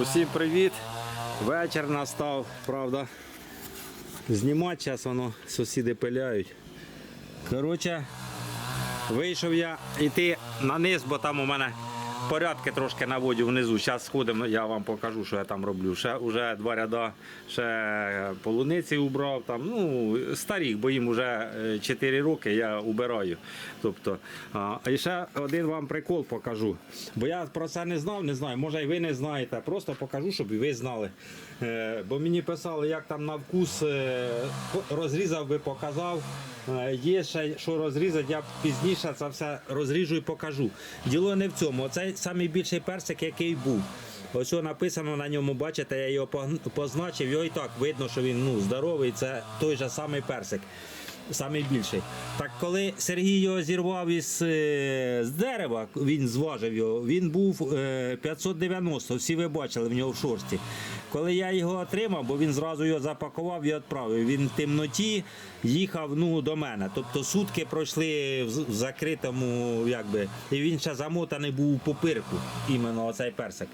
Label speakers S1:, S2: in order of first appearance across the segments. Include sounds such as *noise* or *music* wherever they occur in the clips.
S1: Усім привіт. Вечір настав, правда. Знімати зараз воно сусіди пиляють. Коротше, вийшов я йти на низ, бо там у мене порядки трошки наводю внизу. Зараз сходимо, я вам покажу, що я там роблю. Ще вже два ряда, ще полуниці убрав. Там, ну, старих, бо їм вже 4 роки я убираю. Тобто, а, і ще один вам прикол покажу. Бо я про це не знав, не знаю, може і ви не знаєте. Просто покажу, щоб і ви знали. Е, Бо мені писали, як там на вкус е, розрізав би, показав. Е, Є ще що розрізати, я пізніше це все розріжу і покажу. Діло не в цьому. Оцей найбільший персик, який був. Ось написано на ньому, бачите, я його позначив, його і так видно, що він ну, здоровий, це той же самий персик. Самий більший. Так коли Сергій його зірвав із е, з дерева, він зважив його, він був е, 590, всі ви бачили в нього в шорсті. Коли я його отримав, бо він зразу його запакував і відправив. Він в темноті їхав ну, до мене. Тобто сутки пройшли в закритому, якби, і він ще замотаний був у попирку, іменно оцей персик.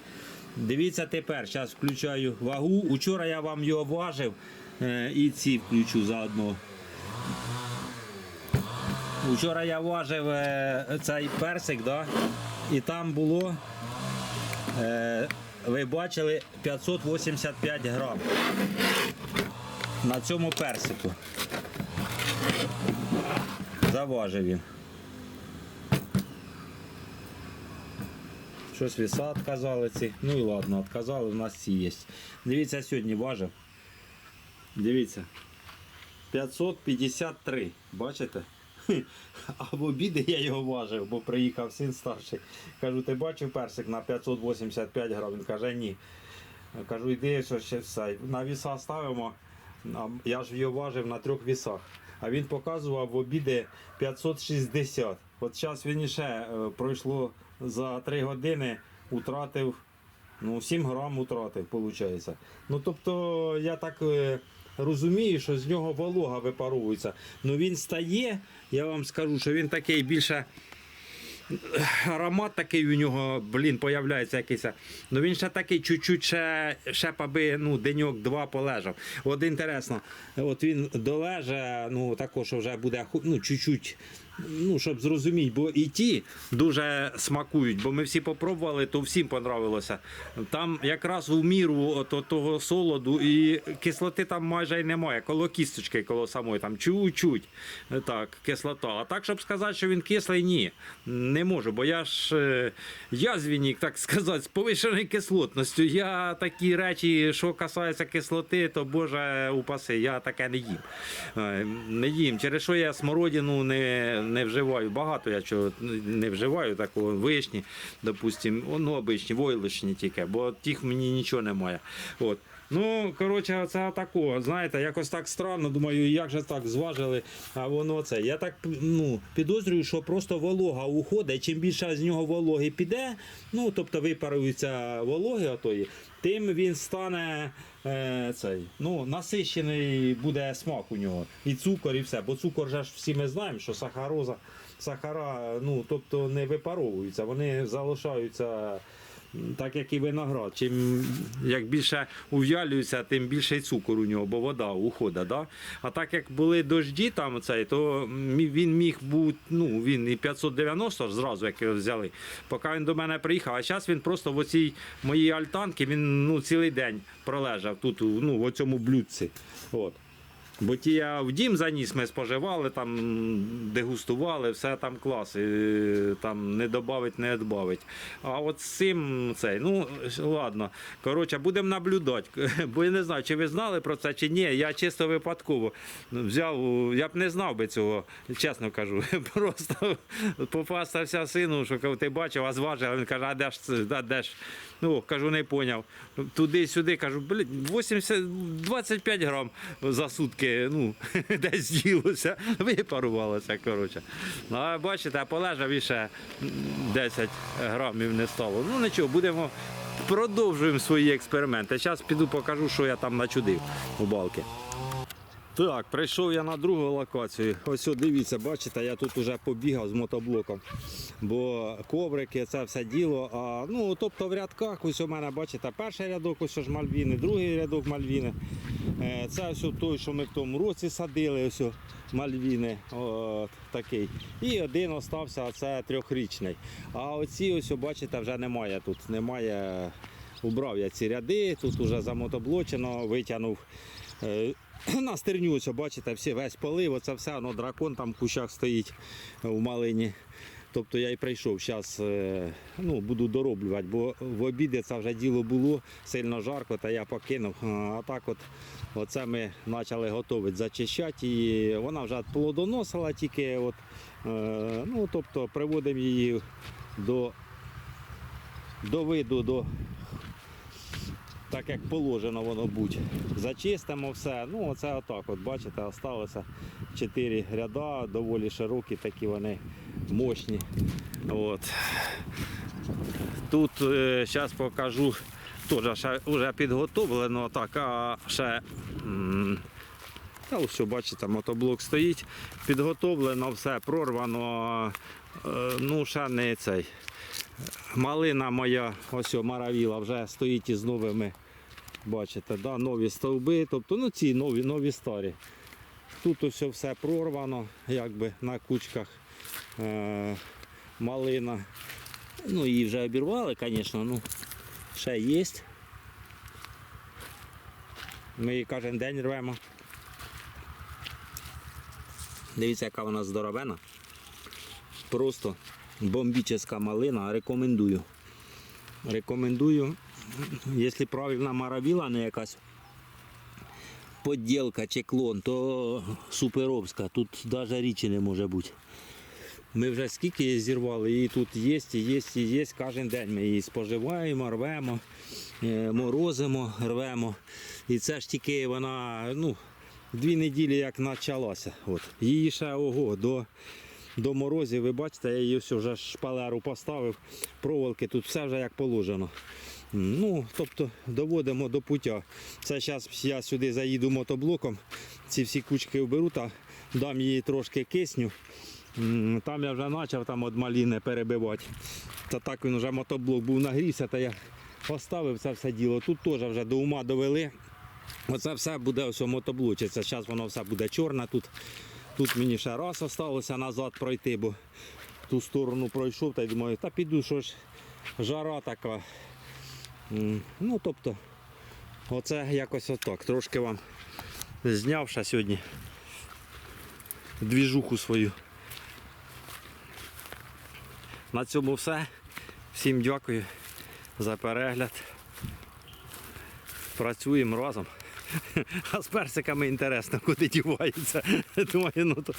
S1: Дивіться тепер, зараз включаю вагу. Учора я вам його важив е, і ці включу заодно. Вчора я важив е, цей персик, да? і там було, е, ви бачили, 585 грам на цьому персику. Заважив він. Щось віса відказали ці. Ну і ладно, відказали, у нас ці є. Дивіться, сьогодні важив. Дивіться. 553. Бачите? А в обіди я його важив, бо приїхав син старший. Кажу, ти бачив персик на 585 грам? Він каже, ні. Кажу, йди, що ще все. На віса ставимо. Я ж його важив на трьох вісах. А він показував в обіди 560. От зараз він іще е, пройшло за 3 години, утратив Ну, 7 грам утратив, виходить. Ну, тобто, я так розумію, що з нього волога випаровується. Ну він стає, я вам скажу, що він такий більше. Аромат такий у нього, блін, появляється якийсь. Ну він ще такий чуть-чуть ще, ще паби, ну, деньок-два полежав. От інтересно, от він долеже, ну також вже буде ну, чуть-чуть, ну, щоб зрозуміти, бо і ті дуже смакують, бо ми всі попробували, то всім понравилося. Там якраз у міру от, того солоду і кислоти там майже й немає. Коло кісточки, коло самої, там чуть-чуть так, кислота. А так, щоб сказати, що він кислий, ні. Не можу, бо я ж е, язвінник, так сказати, з повищеною кислотністю. Я такі речі, що касається кислоти, то Боже упаси, я таке не їм. Е, Не їм. Через що я смородину не, не вживаю. Багато я чого не вживаю, такого вишні, допустимо, ну, обичні, войлочні тільки, бо тих мені нічого немає. От. Ну, коротше, це такого, знаєте, якось так странно. Думаю, як же так зважили, а воно це. Я так ну, підозрюю, що просто волога уходить. Чим більше з нього вологи піде, ну тобто випаруються вологи отої, тим він стане е, цей, ну, насищений буде смак у нього. І цукор, і все. Бо цукор же ж всі ми знаємо, що сахароза, сахара, ну тобто не випаровуються, вони залишаються. Так як і виноград. Чим як більше ув'ялюється, тим більше й цукор у нього, бо вода уходить. Да? А так як були дожді, там цей, то він міг бути, ну він і 590 ж зразу, як його взяли, поки він до мене приїхав. А зараз він просто в оцій моїй альтанці він ну, цілий день пролежав тут, ну, в цьому блюдці. От. Бо ті в дім заніс, ми споживали, там дегустували, все там клас. І, там не додавить, не відбавить. А от з цим цей, ну ладно. Коротше, будемо наблюдати. *laughs* Бо я не знаю, чи ви знали про це, чи ні. Я чисто випадково взяв, я б не знав би цього, чесно кажу. *laughs* Просто попастався сину, що ти бачив, а зважив. Він каже, а де ж це? Де ж? Ну, кажу, не поняв. Туди-сюди, кажу, блін, 80, 25 грам за сутки, ну, *laughs* десь ділося, *laughs* випарувалося, коротше. Ну, а бачите, полежав і ще 10 грамів не стало. Ну нічого, будемо, продовжуємо свої експерименти. Зараз піду покажу, що я там начудив у балки. Так, прийшов я на другу локацію. Ось о, дивіться, бачите, я тут вже побігав з мотоблоком. Бо коврики, це все діло. А, ну, тобто в рядках, ось у мене, бачите, перший рядок, ось ж мальвіни, другий рядок мальвіни. Е, Це ось той, що ми в тому році садили, ось мальвіни. От, такий. І один остався, це трьохрічний. А оці, ось, бачите, вже немає тут. Немає. Убрав я ці ряди, тут вже замотоблочено, витягнув. Е, *clears throat* на стерню, бачите, всі, весь полив, оце все, воно дракон там в кущах стоїть в малині. Тобто я і прийшов, зараз ну, буду дороблювати, бо в обіді це вже діло було, сильно жарко, та я покинув. А, А так от оце ми почали готувати, зачищати і вона вже плодоносила тільки, от, е, ну, тобто приводимо її до, до виду, до так як положено воно будь. Зачистимо все. Ну, оце отак. От бачите, залишилося 4 ряда, доволі широкі, такі вони мощні. От. Тут зараз покажу, теж вже підготовлено, так, а ще. Та ось, бачите, мотоблок стоїть, підготовлено все, прорвано. е, Ну, ще не цей. Малина моя, ось маравіла, вже стоїть із новими, бачите, да, нові стовби, тобто ну ці нові, нові старі. Тут ось все прорвано, якби на кучках е, малина. Ну її вже обірвали, звісно, ну ще є. Ми її кожен день рвемо. Дивіться, яка вона здоровена. Просто бомбічна малина, рекомендую. Рекомендую, якщо правильна маравіла, не якась поділка чи клон, то суперовська. Тут навіть річі не може бути. Ми вже скільки її зірвали, і тут є, і є, і є. Кожен день ми її споживаємо, рвемо, е, морозимо, рвемо. І це ж тільки вона ну, дві неділі як почалася. От. Її ще ого, до, до морозів, ви бачите, я її все вже шпалеру поставив, проволоки, тут все вже як положено. Ну, тобто доводимо до пуття. Це зараз я сюди заїду мотоблоком, ці всі кучки вберу та дам їй трошки кисню. Там я вже почав там от маліни перебивати. Та так він вже мотоблок був нагрівся, та я поставив це все діло. Тут теж вже до ума довели. Оце все буде ось мотоблочиться. Зараз воно все буде чорне. Тут, тут мені ще раз залишилося назад пройти, бо ту сторону пройшов та й думаю, та піду, що ж жара така. Ну, тобто, оце якось отак. Трошки вам зняв сьогодні двіжуху свою. На цьому все. Всім дякую за перегляд. Працюємо разом. А з персиками інтересно, куди діваються. Думаю, ну то,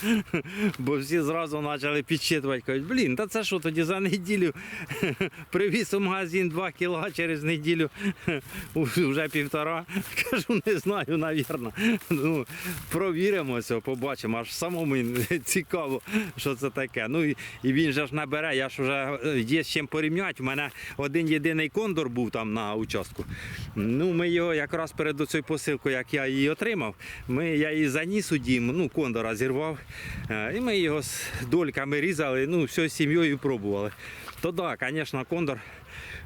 S1: бо всі зразу почали підсчитувати. Кажуть, блін, та це що тоді за неділю привіз у магазин 2 кіла через неділю вже півтора. Кажу, не знаю, навірно. Ну, провіримося, побачимо. Аж самому цікаво, що це таке. Ну і, він же ж набере, я ж вже є з чим порівняти. У мене один єдиний кондор був там на участку. Ну, ми його якраз перед цією посилкою, як я її отримав, ми, я її заніс у дім, ну, кондора зірвав. Е, І ми його з дольками різали, ну, все сім'єю пробували. То так, да, звісно, кондор.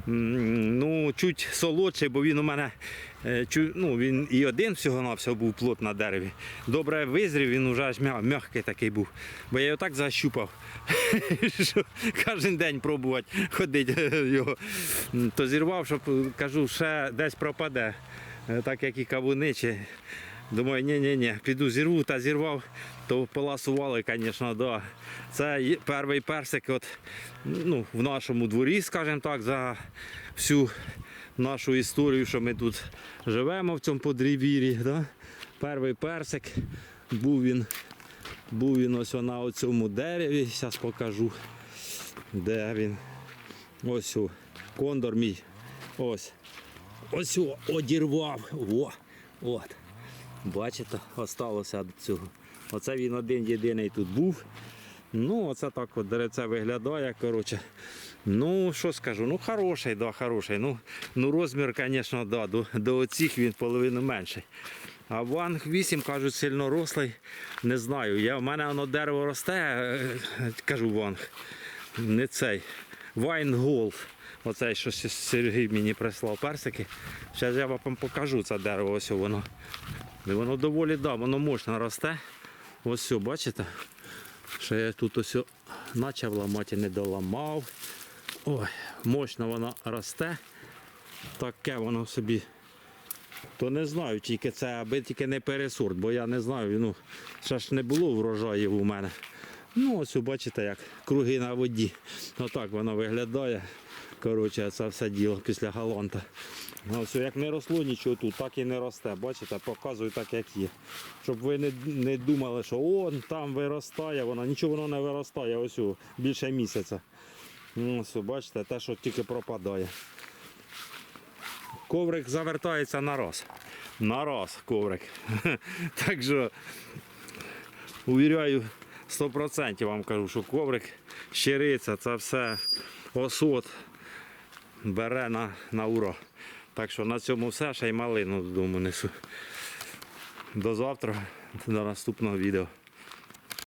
S1: Ну, чуть солодший, бо він у мене е, ну, він і один всього на всього був плот на дереві. Добре визрів, він вже аж м'який такий був. Бо я його так защупав, *laughs* що кожен день пробувати ходити *laughs* його. То зірвав, щоб кажу, ще десь пропаде. Е, Так як і кавуни. Чи... Думаю, ні, ні, ні, піду зірву та зірвав, то поласували, звісно, да. Це перший персик от, ну, в нашому дворі, скажімо так, за всю нашу історію, що ми тут живемо в цьому подвір'ї. Да? Перший персик був він, був він ось на цьому дереві. Зараз покажу, де він. Ось о, кондор мій. Ось. Ось одірвав. О, от. Бачите, осталося від цього. Оце він один єдиний тут був. Ну, оце так от деревце виглядає. коротше. Ну, що скажу, ну хороший, да, хороший. Ну, ну розмір, звісно, да, до, до оцих він половину менший. А ванг 8, кажуть, сильно рослий. Не знаю. Я, в мене воно дерево росте, е, кажу ванг. Не цей. Вайн Голд. Оцей, що Сергій мені прислав персики. Зараз я вам покажу це дерево. Ось воно. І воно доволі да, воно мощно росте. Ось все, бачите? Що я тут ось почав ламати, не доламав. Ой, мощно воно росте. Таке воно собі. То не знаю, тільки це, аби тільки не пересорт, бо я не знаю, ну, ще ж не було врожаїв у мене. Ну, ось бачите, як круги на воді. Отак воно виглядає. Коротше, це все діло після галанта. Ну, Ось як не росло нічого тут, так і не росте. Бачите, показую так, як є. Щоб ви не, не думали, що он там виростає, воно нічого воно не виростає, ось о, більше місяця. Ну, Ось, бачите, те, що тільки пропадає. Коврик завертається на раз. На раз коврик. *laughs* Так що, увіряю, 100% вам кажу, що коврик, щириця, це все осот бере на, на уро. Так що на цьому все, ще й малину додому несу. До завтра, до наступного відео.